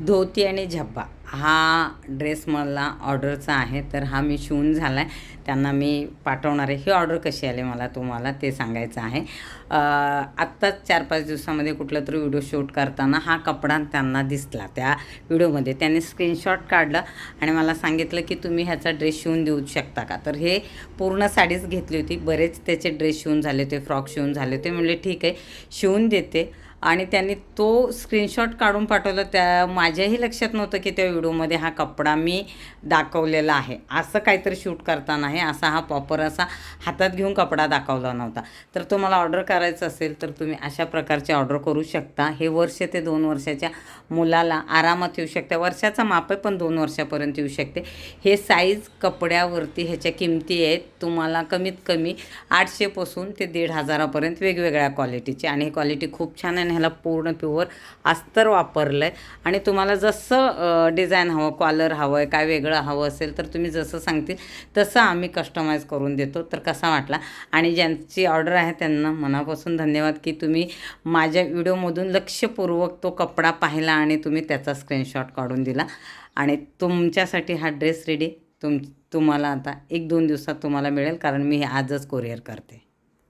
धोती आणि झब्बा. हा ड्रेस मला ऑर्डरचा आहे तर हा मी शिवून झाला आहे त्यांना मी पाठवणार आहे. ही ऑर्डर कशी आली मला तुम्हाला ते सांगायचं आहे. आत्ताच चार पाच दिवसामध्ये कुठला तरी व्हिडिओ शूट करताना हा कपडा त्यांना दिसला. त्या व्हिडिओमध्ये त्यांनी स्क्रीनशॉट काढलं आणि मला सांगितलं की तुम्ही ह्याचा ड्रेस शिवून देऊ शकता का? तर हे पूर्ण साडीच घेतली होती. बरेच त्याचे ड्रेस शिवून झाले होते फ्रॉक शिवून झाले होते. म्हणले ठीक आहे शिवून देते. आणि त्यांनी तो स्क्रीनशॉट काढून पाठवला. त्या माझ्याही लक्षात नव्हतं की त्या व्हिडिओमध्ये हा कपडा मी दाखवलेला आहे. असं काहीतरी शूट करताना आहे असा हा प्रॉपर असा हातात घेऊन कपडा दाखवला नव्हता. तर तुम्हाला ऑर्डर करायचं असेल तर तुम्ही अशा प्रकारचे ऑर्डर करू शकता. हे वर्ष ते दोन वर्षाच्या मुलाला आरामात येऊ शकते. वर्षाचा माप आहे पण दोन वर्षापर्यंत येऊ शकते. हे साईज कपड्यावरती ह्याच्या किमती आहेत. तुम्हाला कमीत कमी आठशेपासून ते दीड हजारापर्यंत वेगवेगळ्या क्वालिटीचे आणि ही क्वालिटी खूप छान आहे आणि ह्याला पूर्ण प्युअर अस्तर वापरलं आहे आणि तुम्हाला जसं डिझाईन हवं कॉलर हवं आहे काय वेगळं हवं असेल तर तुम्ही जसं सांगतील तसं आम्ही कस्टमाइज करून देतो. तर कसा वाटला? आणि ज्यांची ऑर्डर आहे त्यांना मनापासून धन्यवाद की तुम्ही माझ्या व्हिडिओमधून लक्षपूर्वक तो कपडा पाहिला आणि तुम्ही त्याचा स्क्रीनशॉट काढून दिला. आणि तुमच्यासाठी हा ड्रेस रेडी तुम तुम्हाला आता एक दोन दिवसात तुम्हाला मिळेल कारण मी हे आजच कोरिअर करते.